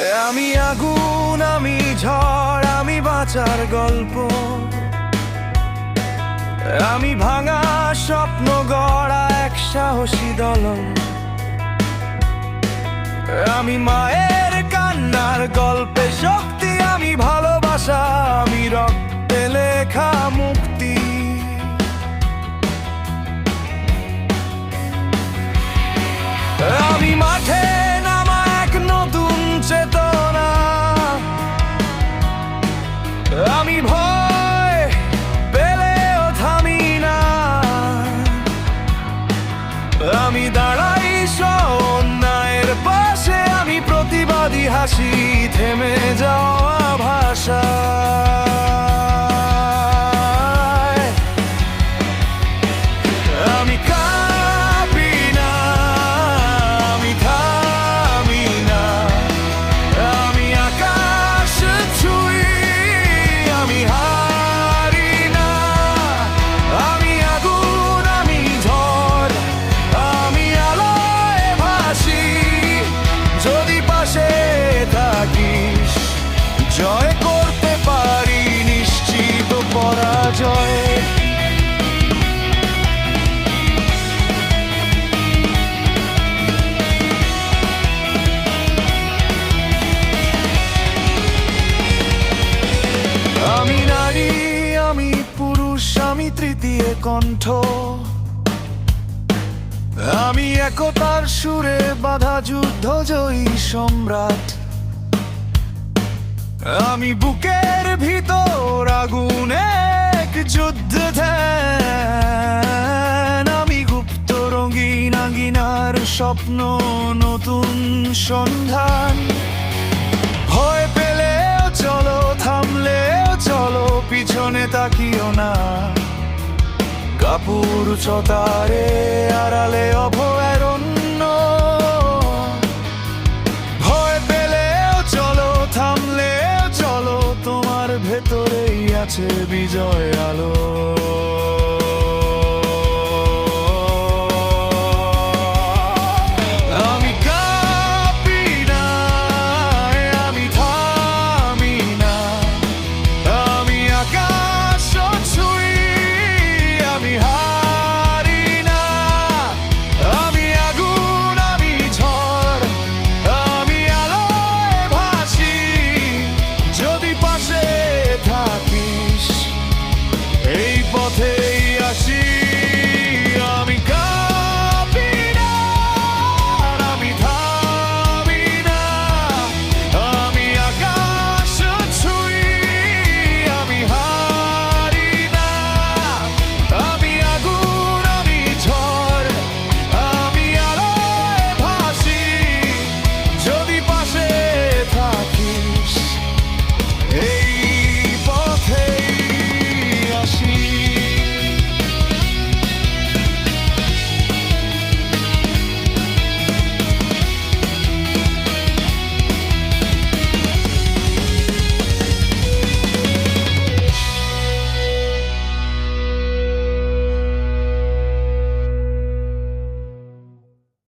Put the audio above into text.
আমি আগুন, আমি ঝড়, আমি বাঁচার গল্প। আমি ভাঙা স্বপ্ন গড়া এক সাহসী দল। আমি মায়ের কান্নার গল্পে শক্তি, আমি ভালোবাসা, আমি রক্তে। হাসি থেমে যাওয়া ভাষা। জয় করতে পারি নিশ্চিত পরাজয়। আমি নারী, আমি পুরুষ, আমি তৃতীয় কণ্ঠ। আমি একতার সুরে বাধা যুদ্ধ জয়ী সম্রাট। আমি বুকের ভিতর আগুন এক যুদ্ধ ধ্যান। আমি গুপ্ত রঙিন আঙ্গিনার স্বপ্ন নতুন সন্ধান। ভয় পেলেও চলো, থামলেও চলো, পিছনে তাকিও না। কাপুর চতারে আড়ালে আছে বিজয় আলো। spot him.